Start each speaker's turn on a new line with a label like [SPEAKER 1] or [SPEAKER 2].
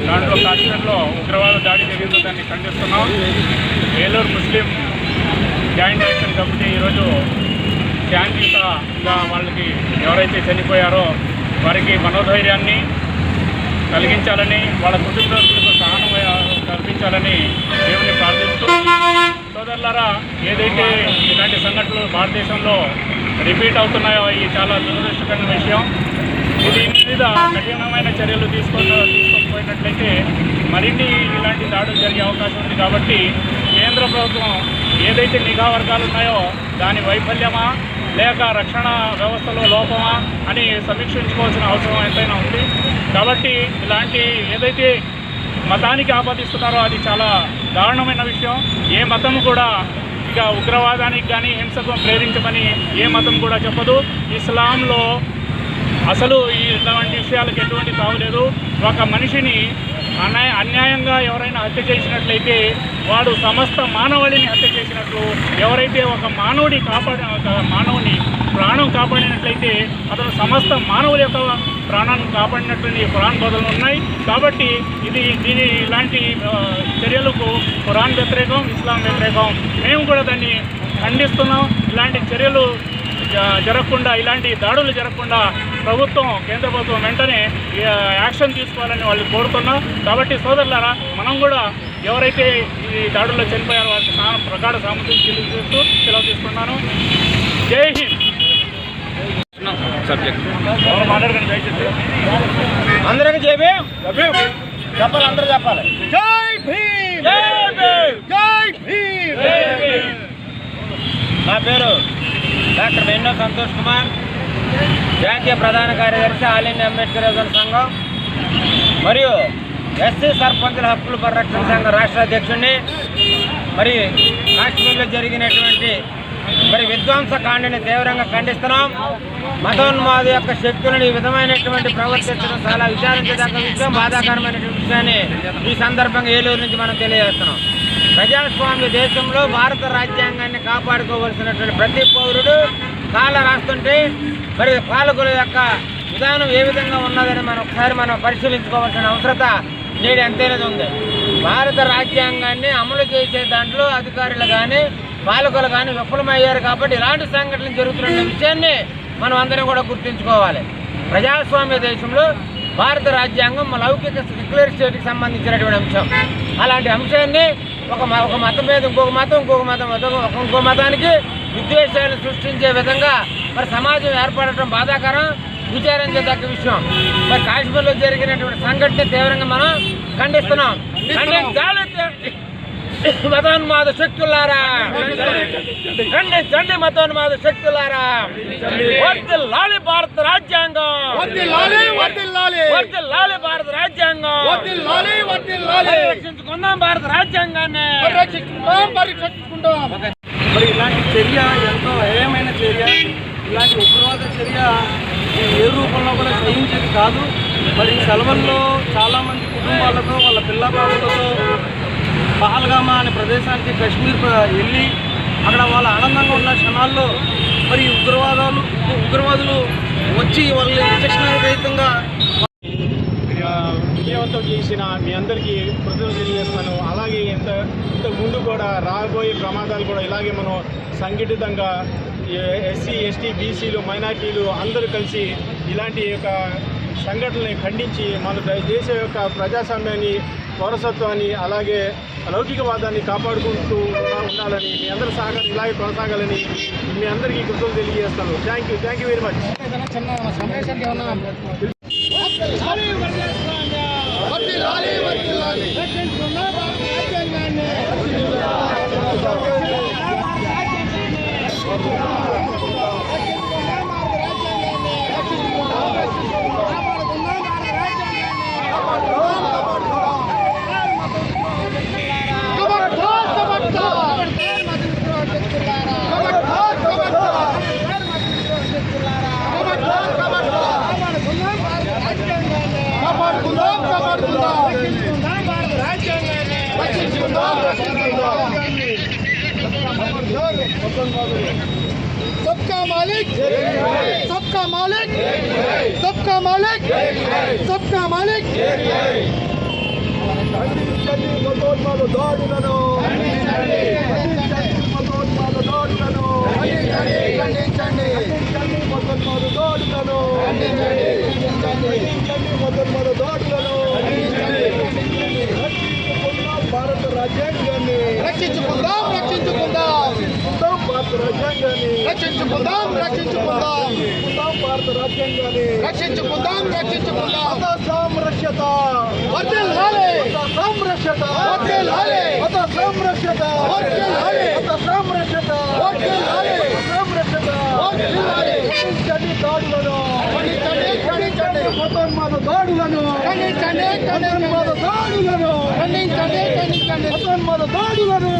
[SPEAKER 1] దాంట్లో కాశ్మీర్లో ఉగ్రవాద దాడి జరిగిందో దాన్ని ఖండిస్తున్నాం. ఏలూరు ముస్లిం జాయింట్ యాక్షన్ కమిటీ ఈరోజు శాంతియుతంగా వాళ్ళకి ఎవరైతే చనిపోయారో వారికి మనోధైర్యాన్ని కలిగించాలని వాళ్ళ కుటుంబ సభ్యులకు సహనం కల్పించాలని దేవుని ప్రార్థిస్తూ సోదరులారా ఏదైతే ఇలాంటి సంఘటనలు భారతదేశంలో రిపీట్ అవుతున్నాయో ఇది చాలా దురదృష్టకరమైన విషయం. దీని మీద కఠినమైన చర్యలు తీసుకొని పోయినట్లయితే మరిన్ని ఇలాంటి దాడులు జరిగే అవకాశం ఉంది కాబట్టి కేంద్ర ప్రభుత్వం ఏదైతే నిఘా వర్గాలు ఉన్నాయో దాని వైఫల్యమా లేక రక్షణ వ్యవస్థలో లోపమా అని సమీక్షించుకోవాల్సిన అవసరం ఎంతైనా ఉంది. కాబట్టి ఇలాంటి ఏదైతే మతానికి ఆపాదిస్తున్నారో అది చాలా దారుణమైన విషయం. ఏ మతం కూడా ఇక ఉగ్రవాదానికి కానీ హింసకు ప్రేరించమని ఏ మతం కూడా చెప్పదు. ఇస్లాంలో అసలు ఈ ఇలాంటి విషయాలకు ఎటువంటి తావులేదు ఒక మనిషిని అన్యాయ అన్యాయంగా ఎవరైనా హత్య చేసినట్లయితే వాడు సమస్త మానవాళిని హత్య చేసినట్లు ఎవరైతే ఒక మానవుడి కాపాడిన ఒక మానవుని ప్రాణం కాపాడినట్లయితే అతను సమస్త మానవుల యొక్క ప్రాణాన్ని కాపాడినట్లు పురాణ బదులు ఉన్నాయి. కాబట్టి ఇది దీని ఇలాంటి చర్యలకు పురాణ వ్యతిరేకం ఇస్లాం వ్యతిరేకం. మేము కూడా దాన్ని ఖండిస్తున్నాం. ఇలాంటి చర్యలు జరగకుండా ఇలాంటి దాడులు జరగకుండా ప్రభుత్వం కేంద్ర ప్రభుత్వం వెంటనే యాక్షన్ తీసుకోవాలని వాళ్ళు కోరుతున్నాం కాబట్టి సోదరులారా మనం కూడా ఎవరైతే ఈ దాడుల్లో చనిపోయారో వారికి సా- ప్రగాఢ సామర్థ్యం తెలియజేస్తూ సెలవు తీసుకున్నాను. జై హింద్!
[SPEAKER 2] సబ్జెక్ట్.
[SPEAKER 3] అందరికి చెప్పి చెప్పాలి అందరూ చెప్పాలి. జై భీమ్! జై భీమ్! నా పేరు డాక్టర్ వెన్నో సంతోష్ కుమార్ జాతీయ ప్రధాన కార్యదర్శి ఆల్ ఇండియా అంబేద్కర్ సంఘం మరియు ఎస్సీ సర్పంచుల హక్కుల పరిరక్షణ సంఘం రాష్ట్ర అధ్యక్షుడిని మరి కాశ్మీర్లో జరిగినటువంటి మరి విధ్వంస కాండని తీవ్రంగా ఖండిస్తున్నాం. మతోన్మాది యొక్క శక్తులను ఈ విధమైనటువంటి ప్రవర్తించడం చాలా విచారించదగ్గ విషయం బాధాకరమైనటువంటి విషయాన్ని ఈ సందర్భంగా ఏలూరు నుంచి మనం తెలియజేస్తున్నాం. ప్రజాస్వామ్య దేశంలో భారత రాజ్యాంగాన్ని కాపాడుకోవలసినటువంటి ప్రతి పౌరుడు కాల రాస్తుంటే మరి పాలకుల యొక్క విధానం ఏ విధంగా ఉన్నదని మనం ఒకసారి మనం పరిశీలించుకోవాల్సిన అవసరత నేడు ఎంతైనది ఉంది. భారత రాజ్యాంగాన్ని అమలు చేసే దాంట్లో అధికారులు కానీ పాలకులు కానీ విఫలమయ్యారు కాబట్టి ఇలాంటి సంఘటనలు జరుగుతున్న విషయాన్ని మనం అందరం కూడా గుర్తుంచుకోవాలి. ప్రజాస్వామ్య దేశంలో భారత రాజ్యాంగం లౌకిక డిక్లేర్ స్టేట్కి సంబంధించినటువంటి అంశం. అలాంటి అంశాన్ని ఒక ఒక మతం మీద ఇంకొక మతం ఇంకొక మతం ఇంకో మతానికి విద్వేషాలు సృష్టించే విధంగా మరి సమాజం ఏర్పడటం బాధాకరం. విచారించదగ్గ విషయం. మరి కాశ్మీర్లో జరిగినటువంటి సంఘటన తీవ్రంగా మనం ఖండిస్తున్నాం. ఖండించాలి మతోన్మాద శక్తులారా. ఖండించండి మతోన్మాద శక్తులారా. భారత రాజ్యాంగం. భారత రాజ్యాంగం. రక్షించుకుందాం భారత రాజ్యాంగాన్ని.
[SPEAKER 4] మరి ఇలాంటి చర్య ఎంతో హేయమైన చర్య ఇలాంటి ఉగ్రవాద చర్య ఏ రూపంలో కూడా సహించేది కాదు. మరి సెలవుల్లో చాలామంది కుటుంబాలతో వాళ్ళ పిల్ల బాబులతో పహల్గామా అనే ప్రదేశానికి కశ్మీర్ వెళ్ళి అక్కడ వాళ్ళ ఆనందంగా ఉన్న క్షణాల్లో మరి ఉగ్రవాదాలు ఉగ్రవాదులు వచ్చి వాళ్ళని విచక్షణ రహితంగా
[SPEAKER 1] విజయవంతం చేసిన మీ అందరికీ కృతజ్ఞతలు తెలియజేస్తాను. అలాగే ఇంత ఇంతకు ముందు కూడా రాబోయే ప్రమాదాలు కూడా ఇలాగే మనం సంఘటితంగా ఎస్సీ ఎస్టీ బీసీలు మైనార్టీలు అందరూ కలిసి ఇలాంటి యొక్క సంఘటనల్ని ఖండించి మన ద- దేశం యొక్క ప్రజాస్వామ్యాన్ని పౌరసత్వాన్ని అలాగే లౌకికవాదాన్ని కాపాడుకుంటూ ఉండాలని మీ అందరి సహకారం ఇలాగే కొనసాగాలని మీ అందరికీ కృతజ్ఞతలు తెలియజేస్తాను.
[SPEAKER 2] Thank you thank you very much सबका मालिक सबका मालिक सबका मालिक सबका मालिक ఖండించండి మతోన్మాద దాడులను ఖండించండి మతోన్మాద దాడులను ఖండించండి ఖండించండి మతోన్మాద దాడులను ఖండించండి మతోన్మాద దాడులను రక్షించుకుందాం భారత రాజ్యాంగాన్ని రక్షించుకుందాం రక్షించుకుందాం భారత రాజ్యాంగాన్ని రక్షించుకుందాం రక్షించుకుందాం భారత రాజ్యాంగాన్ని రక్షించుకుందాం రక్షించుకుందాం సంరక్షత వర్ధిల్లాలి మత సంరక్షత వర్ధిల్లాలి మత సంరక్షత వర్ధిల్లాలి మత సంరక్షత వర్ధిల్లాలి సంరక్షత వర్ధిల్లాలి ఖండించండి దాడులను ఖండించండి ఖండించండి మతోన్మాద దాడులను ఖండించండి మతోన్మాద దాడులను ఖండించండి ఖండించండి మతోన్మాద దాడులను